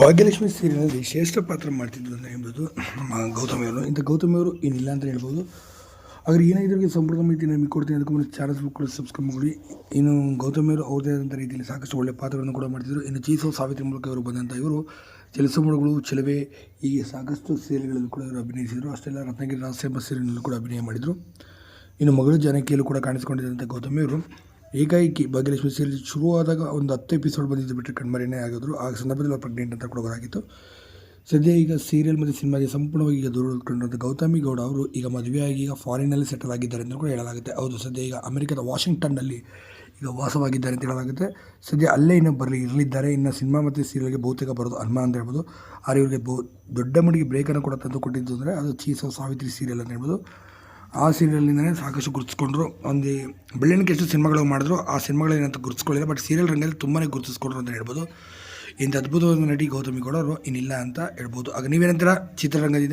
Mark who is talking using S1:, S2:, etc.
S1: ಭಾಗ್ಯಲಕ್ಷ್ಮಿ ಸೀರಿಯಲ್ನಲ್ಲಿ ಶ್ರೇಷ್ಠ ಪಾತ್ರ ಮಾಡ್ತಿದ್ರು ಅಂತ ಹೇಳ್ಬೋದು ನಮ್ಮ ಗೌತಮಿಯವರು ಇಂಥ ಗೌತಮಿಯವರು ಏನಿಲ್ಲ ಅಂತ ಹೇಳ್ಬೋದು. ಆದರೆ ಏನಾಗಿದ್ರಿಗೆ ಸಂಪೂರ್ಣ ಮಾಹಿತಿ ನಿಮಗೆ ಕೊಡ್ತೀನಿ. ಅದಕ್ಕೆ ಮುಂದೆ ಚಾನಲ್ಸ್ ಕೂಡ ಸಬ್ಸ್ಕ್ರೈಬ್ ಮಾಡಿ ಇನ್ನು ಗೌತಮಿಯವರು ಅವರದೇ ಆದಂಥ ರೀತಿಯಲ್ಲಿ ಸಾಕಷ್ಟು ಒಳ್ಳೆಯ ಪಾತ್ರಗಳನ್ನು ಕೂಡ ಮಾಡ್ತಿದ್ರು. ಇನ್ನು ಚೀಸೋ ಸಾವಿತ್ರಿ ಮೂಲಕ ಇವರು ಬಂದಂಥ ಇವರು ಕೆಲಸಮಗಳು ಚೆಲುವೆ, ಹೀಗೆ ಸಾಕಷ್ಟು ಸೀರಿಯಲ್ಗಳಲ್ಲಿ ಕೂಡ ಇವರು ಅಭಿನಯಿಸಿದರು. ಅಷ್ಟೆಲ್ಲ ರತ್ನಗಿರಿ ರಹಸ್ಯ ಎಂಬ ಸೀರಿಯಲ್ನಲ್ಲೂ ಕೂಡ ಅಭಿನಯ ಮಾಡಿದರು. ಇನ್ನು ಮಗಳು ಜಾನಕಿಯಲ್ಲೂ ಕೂಡ ಕಾಣಿಸಿಕೊಂಡಿದ್ದಂಥ ಗೌತಮಿ ಅವರು ಏಕಾಏಕಿ ಭಾಗ್ಯಲಕ್ಷ್ಮಿ ಸೀರಿಯಲ್ ಶುರುವಾದಾಗ ಒಂದು ಹತ್ತು ಎಪಿಸೋಡ್ ಬಂದಿದ್ದು ಬಿಟ್ಟರೆ ಕಣ್ಮರಿನೇ ಆಗಿದ್ರು ಆ ಸಂದರ್ಭದಲ್ಲಿ ಪ್ರೆಗ್ನೆಂಟ್ ಅಂತ ಕೊಡೋದಾಗಿತ್ತು. ಸದ್ಯ ಈಗ ಸೀರಿಯಲ್ ಮತ್ತು ಸಿನಿಮಾಗೆ ಸಂಪೂರ್ಣವಾಗಿ ಈಗ ದೂರ ಉಳ್ಕೊಂಡಿರುವಂಥ ಗೌತಮಿ ಗೌಡ ಅವರು. ಈಗ ಮದುವೆಯಾಗಿ ಈಗ ಫಾರಿನಲ್ಲಿ ಸೆಟಲ್ ಆಗಿದ್ದಾರೆ ಅಂತ ಕೂಡ ಹೇಳಲಾಗುತ್ತೆ. ಹೌದು, ಸದ್ಯ ಈಗ ಅಮೆರಿಕದ ವಾಷಿಂಗ್ಟನ್ನಲ್ಲಿ ಈಗ ವಾಸವಾಗಿದ್ದಾರೆ ಅಂತ ಹೇಳಲಾಗುತ್ತೆ. ಸದ್ಯ ಅಲ್ಲೇ ಇನ್ನೂ ಬರಲಿ, ಇರಲಿದ್ದಾರೆ. ಇನ್ನು ಸಿನಿಮಾ ಮತ್ತು ಸೀರಿಯಲ್ಗೆ ಬಹುತೇಕ ಬರೋದು ಅನುಮಾನ ಅಂತ ಹೇಳ್ಬೋದು. ಆದರೆ ಇವರಿಗೆ ಬಹು ದೊಡ್ಡ ಮಟ್ಟಿಗೆ ಬ್ರೇಕನ್ನು ಕೂಡ ತಂದು ಕೊಟ್ಟಿದ್ದು ಅಂದರೆ ಅದು ಚೀಸ್ ಸಾವಿತ್ರಿ ಸೀರಿಯಲ್ ಅಂತ ಹೇಳ್ಬೋದು. ಆ ಸೀರಿಯಲ್ನಿಂದಲೇ ಸಾಕಷ್ಟು ಗುರುತಿಸ್ಕೊಂಡ್ರು. ಒಂದು ಬೆಳ್ಳಿನಕ್ಕೆ ಎಷ್ಟು ಸಿನಿಮಾಗಳು ಮಾಡಿದ್ರು, ಆ ಸಿನಿಮಾಗಳೇನಂತ ಗುರುತಿಸ್ಕೊಳ್ಳಿಲ್ಲ ಬಟ್ ಸೀರಿಯಲ್ ರಂಗದಲ್ಲಿ ತುಂಬಾ ಗುರುತಿಸ್ಕೊಂಡ್ರು ಅಂತ ಹೇಳ್ಬೋದು. ಇಂಥ ಅದ್ಭುತವಾದ ನಟಿ ಗೌತಮಿ ಅವರು ಇನ್ನಿಲ್ಲ ಅಂತ ಹೇಳ್ಬೋದು. ಆಗ ನೀವೇನಂತೀರ? ಚಿತ್ರರಂಗದಿಂದ